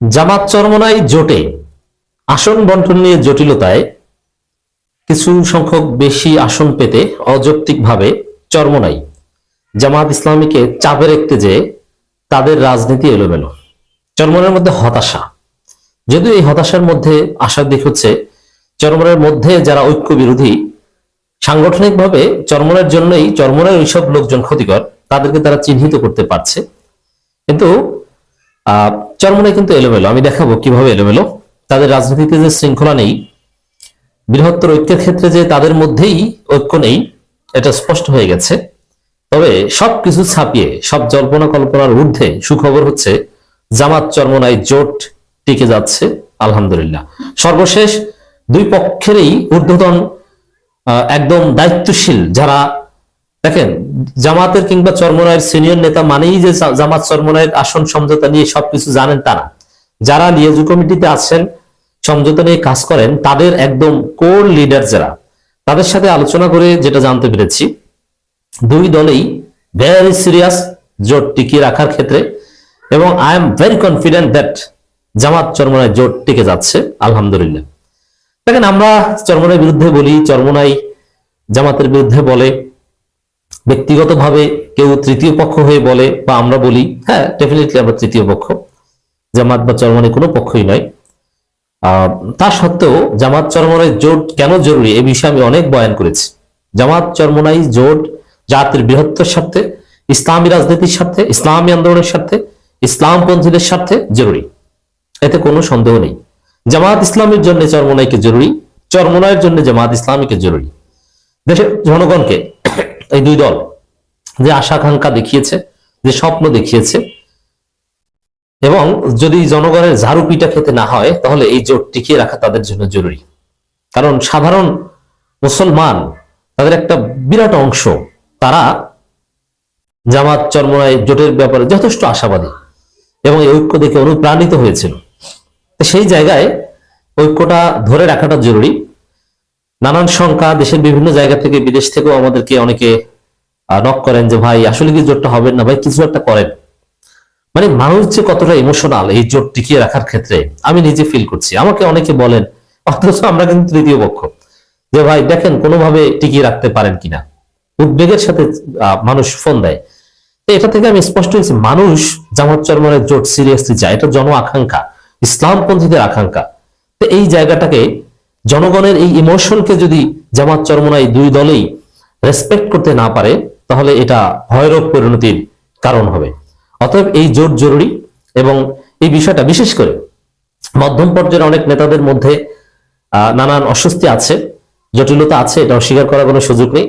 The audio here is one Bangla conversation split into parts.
জামাত চরমনাই জোটে আসন বন্টন নিয়ে জটিলতায় কিছু সংখ্যক বেশি আসন পেতে অযৌক্তিকভাবে চরমনাই। জামাত ইসলামীকে চাপে রাখতে যে তাদের রাজনীতি এলোমেলো। চরমনের মধ্যে হতাশা। যদিও এই হতাশার মধ্যে আশার দিক হচ্ছে চরমনের মধ্যে যারা ঐক্য বিরোধী সাংগঠনিকভাবে চরমনের জন্যই চরমনের ওইসব লোকজন ক্ষতিকর, তাদেরকে তারা চিহ্নিত করতে পারছে। কিন্তু চরমনে কিন্তু এলোমেলো। আমি দেখাবো কীভাবে এলোমেলো। তাদের রাজনীতিতে যে শৃঙ্খলা নেই, বৃহত্তর ঐক্যের ক্ষেত্রে যে তাদের মধ্যেই ঐক্য নেই, এটা স্পষ্ট হয়ে গেছে। তবে সবকিছু ছাপিয়ে, সব জল্পনা কল্পনার ঊর্ধ্বে সুখবর হচ্ছে, জামাত চরমনায় জোট টিকে যাচ্ছে, আলহামদুলিল্লাহ। সর্বশেষ দুই পক্ষেরই ঊর্ধ্বতন একদম দায়িত্বশীল যারা দেখেন, জামাতের কিংবা চরমনায়ের সিনিয়র নেতা মানেই যে জামাত চরমনায়ের আসন সমঝোতা নিয়ে সবকিছু জানেন তারা যারা লিয়াজু কমিটিতে আছেন, সমঝোতা নিয়ে কাজ করেন, তাদের একদম কোর লিডার যারা, তাদের সাথে আলোচনা করে যেটা জানতে পেরেছি, দুই দলেই ভেরি সিরিয়াস জোট টিকিয়ে রাখার ক্ষেত্রে এবং I am very confident that Jamaat Charmonai জোট টিকে যাচ্ছে, আলহামদুলিল্লাহ। দেখেন, আমরা চরমনার বিরুদ্ধে বলি, চরমনাই জামাতের বিরুদ্ধে বলে ব্যক্তিগতভাবে কেউ তৃতীয় পক্ষ হয়ে বলে বা আমরা বলি হ্যাঁ ডেফিনেটলি আমরা তৃতীয় পক্ষ। জামাত বা চরমনে কোনো পক্ষই নয়। তা সত্ত্বেও জামাত চরমনাই জোট কেন জরুরি এ বিষয়ে আমি অনেক বয়ান করেছি। জামাত চরমনাই জোট জাতির বৃহত্তর স্বার্থে, ইসলামী রাজনীতির স্বার্থে, ইসলামী আন্দোলনের স্বার্থে, ইসলামপন্থীদের স্বার্থে জরুরি। এতে কোনো সন্দেহ নেই। জামাত ইসলামের জন্য চরমনাইকে জরুরি, চরমনাইয়ের জন্য জামাত ইসলামীকে জরুরি। দেশের জনগণকে এই দুই দল যে আশা আকাঙ্ক্ষা দেখিয়েছে, যে স্বপ্ন দেখিয়েছে, এবং যদি জনগণের ঝাড়ু খেতে না হয়, তাহলে এই জোট টিকিয়ে রাখা তাদের জন্য জরুরি। কারণ সাধারণ মুসলমান, তাদের একটা বিরাট অংশ, তারা জামাত চরমনায় জোটের ব্যাপারে যথেষ্ট আশাবাদী এবং এই ঐক্য দেখে অনুপ্রাণিত হয়েছিল। সেই জায়গায় ঐক্যটা ধরে রাখাটা জরুরি। নানান সংখ্যা দেশের বিভিন্ন জায়গা থেকে, বিদেশ থেকেও আমাদেরকে অনেকে নক করেন যে, ভাই, আসলে কি জোটটা হবে না? ভাই, কিছু একটা করেন। মানে মানুষ যে কতটা ইমোশনাল এই জোট টিকিয়ে রাখার ক্ষেত্রে আমি নিজে ফিল করছি। আমাকে অনেকে বলেন, অথচ আমরা কিন্তু তৃতীয় পক্ষ, যে, ভাই, দেখেন, কোনোভাবে টিকিয়ে রাখতে পারেন কিনা উদ্বেগের সাথে মানুষ ফোন দেয়। তো এটা থেকে আমি স্পষ্ট হয়েছি, মানুষ জামাত চরমনের জোট সিরিয়াসলি চায় এটা জন আকাঙ্ক্ষা, ইসলামপন্থীদের আকাঙ্ক্ষা। তো এই জায়গাটাকে জনগণের এই ইমোশনকে যদি জামাত চরমনাই দুই দলেই রেসপেক্ট করতে না পারে, তাহলে এটা ভয়রূপ পরিণতির কারণ হবে। অতএব এই জোট জরুরি এবং এই বিষয়টা বিশেষ করে মধ্যম পর্যায়ের অনেক নেতাদের মধ্যে নানান অস্বস্তি আছে, জটিলতা আছে, এটা অস্বীকার করার কোনো সুযোগ নেই।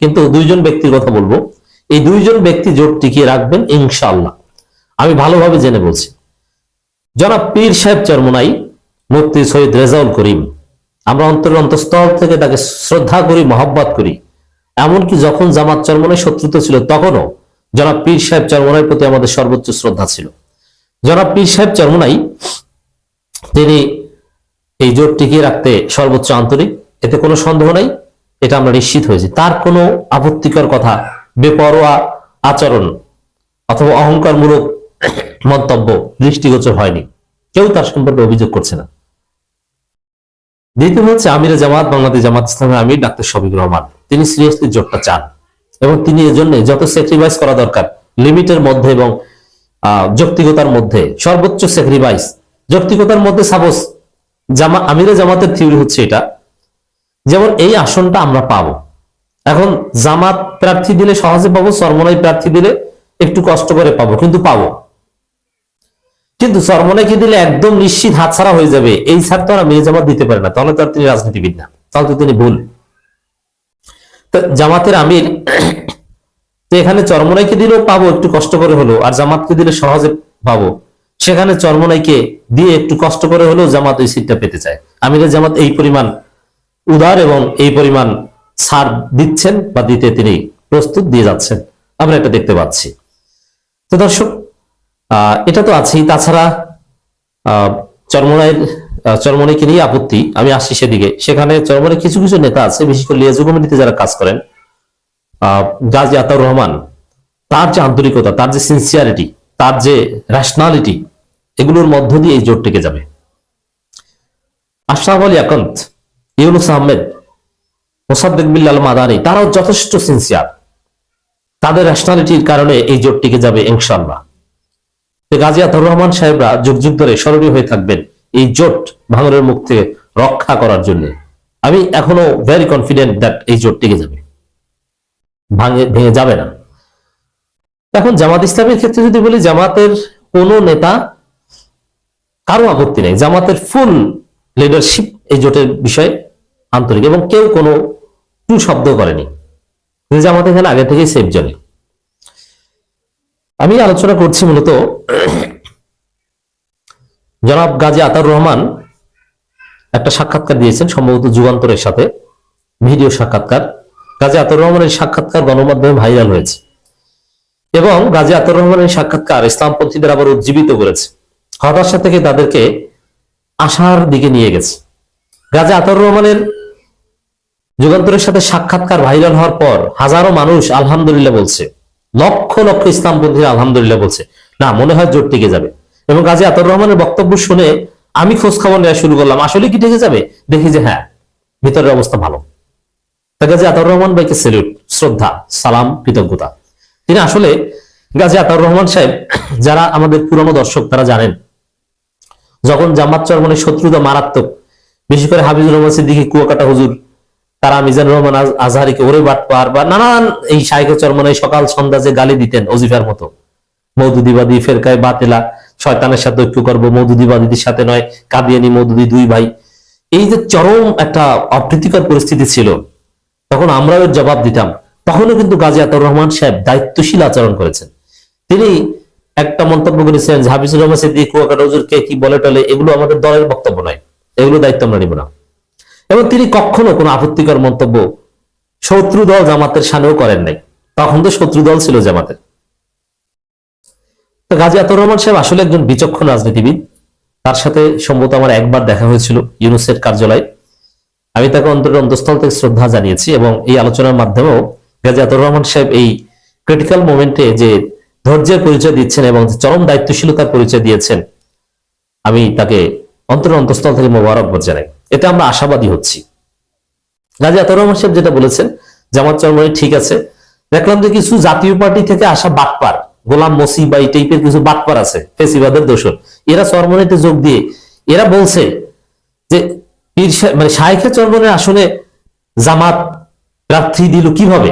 কিন্তু দুইজন ব্যক্তির কথা বলব। এই দুইজন ব্যক্তি জোট টিকিয়ে রাখবেন ইনশাল্লাহ আমি ভালোভাবে জেনে বলছি। জনাব পীর সাহেব চরমনাই মুফতি সৈয়দ রেজাউল করিম আমরা অন্তরের অন্তঃস্থল থেকে তাকে শ্রদ্ধা করি, মহব্বত করি। এমনকি যখন জামাত চরমনায় শত্রুতা ছিল, তখনও জনাব পীর সাহেব চরমনাইয়ের প্রতি আমাদের সর্বোচ্চ শ্রদ্ধা ছিল। জনাব পীর সাহেব চরমনাই, তিনি এই জোট টিকিয়ে রাখতে সর্বোচ্চ আন্তরিক, এতে কোনো সন্দেহ নাই, এটা আমরা নিশ্চিত হয়েছি। তার কোনো আপত্তিকর কথা, বেপরোয়া আচরণ অথবা অহংকারমূলক মন্তব্য দৃষ্টিগোচর হয়নি। কেউ তার সম্পর্কে অভিযোগ করছে না। দ্বিতীয় হচ্ছে আমিরে জামাত, বাংলাদেশ জামাত ইসলামের আমির ডাক্তার শফিকুর রহমান। তিনি সিরিয়াসলি জোটটা চান এবং তিনি এজন্য যত স্যাক্রিফাইস করা দরকার, লিমিটের মধ্যে এবং যৌক্তিকতার মধ্যে, সর্বোচ্চ স্যাক্রিফাইস যৌক্তিকতার মধ্যে সাপোজ জামা, আমিরা জামাতের থিওরি হচ্ছে এটা, যেমন এই আসনটা আমরা পাবো। এখন জামাত প্রার্থী দিলে সহজে পাবো সরমনাই প্রার্থী দিলে একটু কষ্ট করে পাবো, কিন্তু পাবো। কিন্তু সরমনাইকে দিলে একদম নিশ্চিত হাতছাড়া হয়ে যাবে, এই ছাড় তো মেয়ে জামাত দিতে পারে না। তাহলে তো আর তিনি রাজনীতিবিদ না। তাহলে তো তিনি ভুল। জামাতের আমির এখানে চরমনাইকে দিলেও পাবো, একটু কষ্ট করে হলো আর জামাতকে দিলে সহজে পাবো। সেখানে চরমনাইকে দিয়ে একটু কষ্ট করে হলেও জামাত ওই সিটটা পেতে চায়। আমিরের জামাত এই পরিমাণ উদার এবং এই পরিমাণ ছাড় দিচ্ছেন বা দিতে তিনি প্রস্তুত দিয়ে যাচ্ছেন। আমরা এটা দেখতে পাচ্ছি। তো দর্শক এটা তো আছেই। তাছাড়া চরমনাইয়ের আহ, নিয়ে আপত্তি। আমি আসছি সেদিকে। সেখানে চরমনাই কিছু কিছু নেতা আছে বিশেষ করে লিয়াজু কমিটিতে যারা কাজ করেন। গাজী আতাউর রহমান তার যে আন্তরিকতা তার যে সিনসিয়ারিটি তার যে রেশনালিটি এগুলোর মধ্য দিয়ে এই জোট টিকে যাবে। আশরাফ আলী আকন্ত ইউনুস আহমেদ মোসাদ্দেক বিল্লাল মাদানি তারাও যথেষ্ট সিনসিয়ার তাদের ন্যাশনালিটির কারণে এই জোট টিকে যাবে ইনশাল্লাহ গাজী রহমান সাহেবরা যুগ যুগ ধরে স্মরণীয় হয়ে থাকবেন এই জোট ভাঙনের মুখ থেকে রক্ষা করার জন্য। আমি এখনও ভেরি কনফিডেন্ট দ্যাট এই জোট টিকে যাবে। ভাঙে, ভেঙে যাবে না। এখন জামাত ইসলামের ক্ষেত্রে যদি বলি, জামাতের কোন নেতা কারও আপত্তি নেই। জামাতের ফুল লিডারশিপ এই জোটের বিষয়ে আন্তরিক এবং কেউ কোনো টু শব্দ করেনি। জামাত এখানে আগে থেকেই সেফ জনে আমি আলোচনা করছি মূলত জনাব গাজী আতার রহমান একটা সাক্ষাৎকার দিয়েছেন, সম্ভবত যুগান্তরের সাথে, ভিডিও সাক্ষাৎকার। গাজী আতার রহমানের সাক্ষাৎকার গণমাধ্যমে ভাইরাল হয়েছে এবং গাজী আতার রহমানের সাক্ষাৎকার ইসলামপন্থীদের আবার উজ্জীবিত করেছে। হতাশা থেকে তাদেরকে আশার দিকে নিয়ে গেছে। গাজী আতার রহমানের যুগান্তরের সাথে সাক্ষাৎকার ভাইরাল হওয়ার পর হাজারো মানুষ আলহামদুলিল্লাহ বলছে লক্ষ লক্ষ ইসলামপন্থীরা আলহামদুলিল্লাহ বলছে। না, মনে হয় জোট টিকে যাবে। এবং গাজী আতর রহমানের বক্তব্য শুনে আমি খোঁজ খবর নেওয়া শুরু করলাম। আসলে কি টিকে যাবে? দেখি যে হ্যাঁ ভিতরের অবস্থা ভালো। তা গাজী আতর রহমান ভাইকে সেলুট শ্রদ্ধা, সালাম, কৃতজ্ঞতা। তিনি আসলে গাজী আতর রহমান সাহেব, যারা আমাদের পুরনো দর্শক, তারা জানেন, যখন জামাত চরমনের শত্রুতা মারাত্মক, বিশেষ করে হাবিজুর রহমান সিদ্দিকী কুয়াকাটা হুজুর তারা মিজান রহমান আজহারিকে ওরে বাটপার বা নানান এই শাইখে চরমনে সকাল সন্ধ্যা যে গালি দিতেন অজিফার মতো। মৌদুদিবাদী ফেরকায় বাতেলা, শয়তানের সাথে ঐক্য করব, মৌদুদিবাদীদের সাথে নয়, কাদিয়ানি, মৌদুদি দুই ভাই। এই যে চরম একটা অপ্রীতিকর পরিস্থিতি ছিল, তখন আমরাও এর জবাব দিতাম। তখনও কিন্তু গাজী আতাউর রহমান সাহেব দায়িত্বশীল আচরণ করেছেন। তিনি একটা মন্তব্য করেছেন হাফিজুর রহমান সিদ্দিক কুয়াকাটা হুজুরকে কি বলে টলে, এগুলো আমাদের দলের বক্তব্য নয়। এগুলো দায়িত্ব আমরা নিব না। এবং তিনি কখনো কোনো আপত্তিকর মন্তব্য শত্রু দল জামাতের সামনেও করেন নাই। তখন তো শত্রু দল ছিল জামাতের। তো গাজী আতর রহমান সাহেব আসলে একজন বিচক্ষণ রাজনীতিবিদ। তার সাথে সম্ভবত আমার একবার দেখা হয়েছিল ইউনুসের কার্যালয়ে। আমি তাকে অন্তরের অন্তঃস্থল থেকে শ্রদ্ধা জানিয়েছি এবং এই আলোচনার মাধ্যমেও গাজী আতর রহমান সাহেব এই ক্রিটিক্যাল মোমেন্টে যে ধৈর্যের পরিচয় দিচ্ছেন এবং চরম দায়িত্বশীলতার পরিচয় দিয়েছেন, আমি তাকে অন্তরের অন্তঃস্থল থেকে মোবারকবাদ জানাই। এতে আমরা আশাবাদী হচ্ছি। গাজী আতর রহমান সাহেব যেটা বলেছেন, জামাত চরমনি ঠিক আছে। দেখলাম যে কিছু জাতীয় পার্টি থেকে আসা বাটপার, গোলাম মসি বা এই টাইপের কিছু বাটপার আছে, ফেসিবাদের দোষর। এরা চরমনিতে যোগ দিয়ে, এরা বলছে যে মানে শাইখে চরমনের আসনে জামাত প্রার্থী দিল কীভাবে?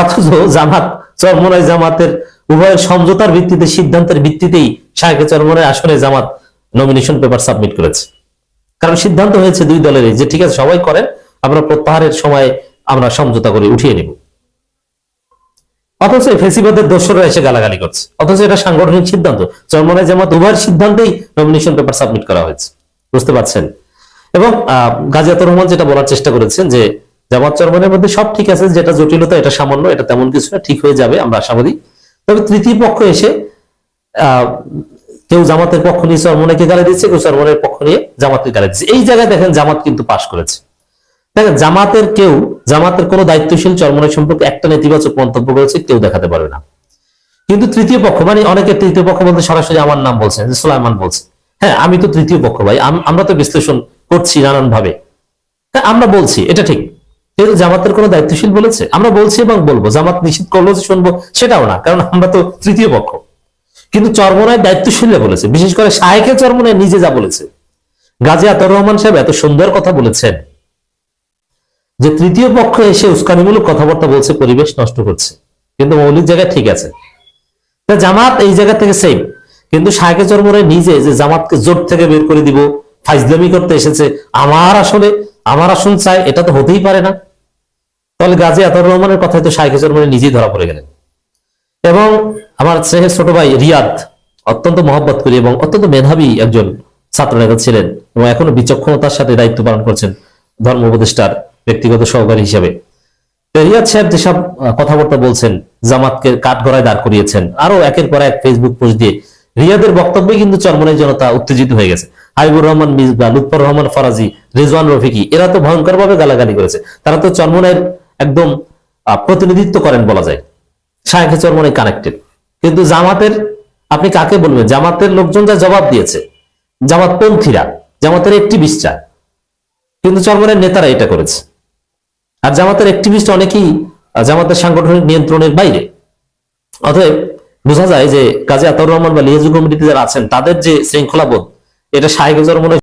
অথচ জামাত চরমনায় জামাতের উভয়ের সমঝোতার ভিত্তিতে, সিদ্ধান্তের ভিত্তিতেই শাইখে চরমনের আসনে জামাত নমিনেশন পেপার সাবমিট করেছে। কারণ সিদ্ধান্ত হয়েছে দুই দলের যে ঠিক আছে সবাই করেন আমরা প্রত্যাহারের সময় আমরা সমঝোতা করে উঠিয়ে নিব। অথচ ফেসিবাদের দোষরা এসে গালাগালি করছে। অথচ এটা সাংগঠনিক সিদ্ধান্ত। চরমনায় জামাত উভয়ের সিদ্ধান্তেই নমিনেশন পেপার সাবমিট করা হয়েছে। বুঝতে পারছেন? এবং আহ, গাজী রহমান যেটা বলার চেষ্টা করেছেন যে জামাত চরমনের মধ্যে সব ঠিক আছে যেটা জটিলতা এটা সামান্য এটা তেমন কিছু না ঠিক হয়ে যাবে আমরা আশাবাদী। তবে তৃতীয় পক্ষ এসে কেউ জামাতের পক্ষ নিয়ে চরমনাকে গালি দিচ্ছে কেউ চরমনের পক্ষ নিয়ে জামাতের গালি দিচ্ছে। এই জায়গায় দেখেন জামাত কিন্তু পাশ করেছে। দেখেন জামাতের কেউ জামাতের কোনো দায়িত্বশীল চরমনের সম্পর্কে একটা নেতিবাচক মন্তব্য করেছে কেউ দেখাতে পারবে না। কিন্তু তৃতীয় পক্ষ মানে অনেকে তৃতীয় পক্ষ বলতে সরাসরি আমার নাম বলছেন যে সুলাইমান বলছে। হ্যাঁ আমি তো তৃতীয় পক্ষ ভাই আমরা তো বিশ্লেষণ করছি নানান ভাবে হ্যাঁ, আমরা বলছি এটা ঠিক। কিন্তু জামাতের কোনো দায়িত্বশীল বলেছে? আমরা বলছি এবং বলব জামাত নিষিদ্ধ করল যে শুনব সেটাও না কারণ আমরা তো তৃতীয় পক্ষ। কিন্তু চরমনায় দায়িত্বশীলরা বলেছে। বিশেষ করে শাহেখে চরমনায় নিজে যা বলেছে। গাজী আতর রহমান সাহেব এত সুন্দর কথা বলেছেন যে তৃতীয় পক্ষ এসে উস্কানিমূলক কথাবার্তা বলছে, পরিবেশ নষ্ট করছে। কিন্তু মৌলিক জায়গায় ঠিক আছে। তা জামাত এই জায়গা থেকে সেম কিন্তু শাহেকে চরমরাই নিজে যে জামাতকে জোট থেকে বের করে দিব, ফাইজলামি করতে এসেছে, আমার আসলে, আমার আসন চাই, এটা তো হতেই পারে না। তাহলে গাজী আতর রহমানের কথায় তো শাহেকে চরমরাই নিজেই ধরা পড়ে গেলেন। এবং আমার স্নেহের ছোট ভাই রিয়াদ অত্যন্ত মহব্বত করি এবং অত্যন্ত মেধাবী একজন ছাত্র নেতা ছিলেন এবং এখনও বিচক্ষণতার সাথে দায়িত্ব পালন করছেন ধর্ম উপদেষ্টার ব্যক্তিগত সহকারী হিসেবে। রিয়াদ সাহেব যেসব কথাবার্তা বলছেন, জামাতকে কাঠগড়ায় দাঁড় করিয়েছেন আরও একের পর এক ফেসবুক পোস্ট দিয়ে রিয়াদের বক্তব্যে কিন্তু চরমনের জনতা উত্তেজিত হয়ে গেছে। হাবিবুর রহমান মিসবা লুৎফর রহমান ফরাজি, রেজওয়ান রফিকি, এরা তো ভয়ঙ্কর ভাবে গালাগালি করেছে। তারা তো চরমনের একদম প্রতিনিধিত্ব করেন বলা যায়। শাহেখে চরমনে কানেক্টেড কিন্তু জামাতের, আপনি কাকে বলবেন? জামাতের লোকজন যা জবাব দিয়েছে, জামাতপন্থীরা, জামাতের একটিভিস্টরা কিন্তু চরমনের নেতারা এটা করেছে। আর জামাতের একটিভিস্ট অনেকেই জামাতের সাংগঠনিক নিয়ন্ত্রণের বাইরে। অতএব বোঝা যায় যে কাজী আতাউর রহমান বা লিয়াজু কমিটিতে যারা আছেন, তাদের যে শৃঙ্খলাবোধ, এটা শাহেক চরমনের